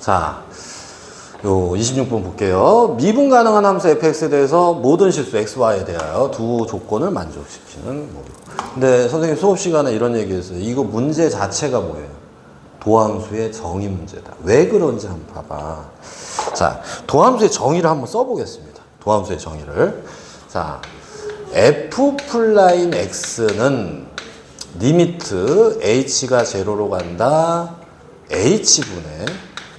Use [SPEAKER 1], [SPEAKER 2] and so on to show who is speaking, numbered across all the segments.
[SPEAKER 1] 자, 요 26번 볼게요. 미분 가능한 함수 fx에 대해서 모든 실수 xy에 대하여 두 조건을 만족시키는 모두. 근데 선생님 수업 시간에 이런 얘기했어요. 이거 문제 자체가 뭐예요? 도함수의 정의 문제다. 왜 그런지 한번 봐봐. 자, 도함수의 정의를 한번 써보겠습니다. 도함수의 정의를. 자, f 플라임 x는 리미트 h가 제로로 간다. h분의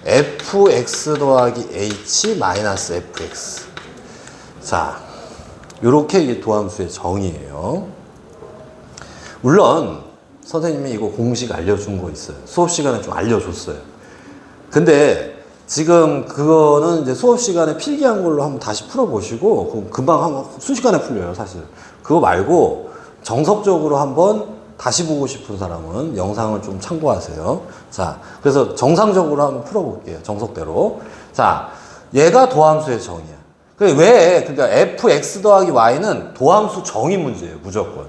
[SPEAKER 1] fx 더하기 h 마이너스 fx. 자, 요렇게 도함수의 정의예요. 물론 선생님이 이거 공식 알려준 거 있어요. 수업 시간에 좀 알려줬어요. 근데 지금 그거는 이제 수업 시간에 필기한 걸로 한번 다시 풀어보시고 금방 한 순식간에 풀려요, 사실. 그거 말고 정석적으로 한번 다시 보고 싶은 사람은 영상을 좀 참고하세요. 자, 그래서 정상적으로 한번 풀어볼게요. 정석대로. 자, 얘가 도함수의 정의야. 그게 왜? 그러니까 fx 더하기 y는 도함수 정의 문제예요, 무조건.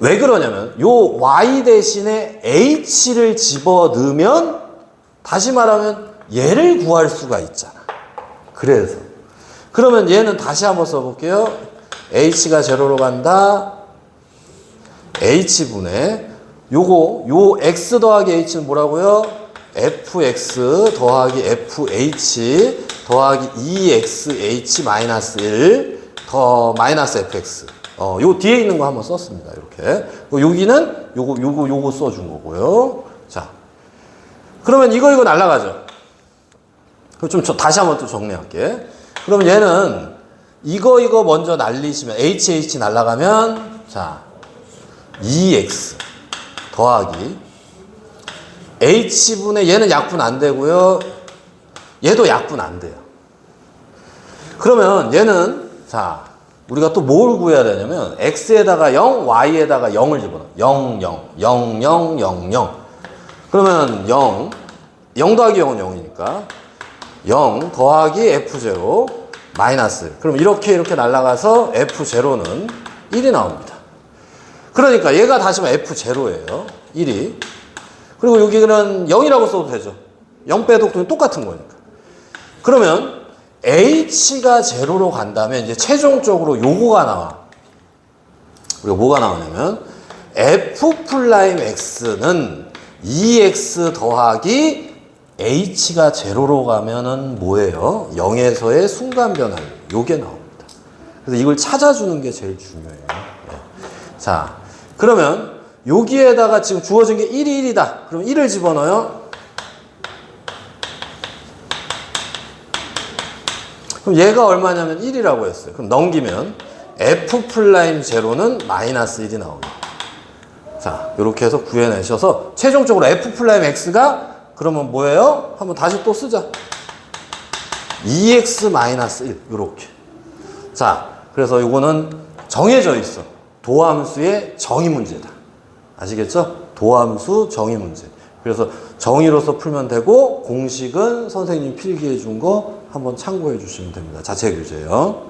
[SPEAKER 1] 왜 그러냐면 요 y 대신에 h를 집어 넣으면 다시 말하면 얘를 구할 수가 있잖아. 그래서 그러면 얘는 다시 한번 써볼게요. h가 제로로 간다. H분의 요거 요 x 더하기 h는 뭐라고요? fx 더하기 fh 더하기 2xh 마이너스 1 더 마이너스 fx 어, 요 뒤에 있는 거 한번 썼습니다. 이렇게. 그 여기는 요거 요거 요거 써준 거고요. 자, 그러면 이거 이거 날라가죠. 그럼 좀 저- 다시 한번 또 정리할게. 그럼 얘는 이거 이거 먼저 날리시면 hh 날라가면 자 2x 더하기 h분의 얘는 약분 안 되고요. 얘도 약분 안 돼요. 그러면 얘는 자 우리가 또 뭘 구해야 되냐면 x에다가 0, y에다가 0을 집어넣어. 0, 0, 0, 0, 0, 0. 그러면 0, 0 더하기 0은 0이니까 0 더하기 f0 마이너스. 그럼 이렇게 이렇게 날아가서 f0는 1이 나옵니다. 그러니까 얘가 다시 말해 f0예요. 1이. 그리고 여기는 0이라고 써도 되죠. 0 빼도 똑같은 거니까. 그러면 h가 제로로 간다면 이제 최종적으로 요거가 나와. 우리가 뭐가 나오냐면 f 플라임 x는 2x 더하기 h가 제로로 가면은 뭐예요? 0에서의 순간 변화. 요게 나옵니다. 그래서 이걸 찾아주는 게 제일 중요해요. 네. 자, 그러면 여기에다가 지금 주어진 게 1이 1이다. 그럼 1을 집어넣어요. 그럼 얘가 얼마냐면 1이라고 했어요. 그럼 넘기면 f 플라임 제로는 마이너스 1이 나옵니다. 자, 이렇게 해서 구해내셔서 최종적으로 f 플라임 x가 그러면 뭐예요? 한번 다시 또 쓰자. 2x 마이너스 1 이렇게. 자, 그래서 이거는 정해져 있어. 도함수의 정의 문제다. 아시겠죠? 도함수 정의 문제. 그래서 정의로서 풀면 되고 공식은 선생님 필기해 준 거 한번 참고해 주시면 됩니다. 자체 교재요.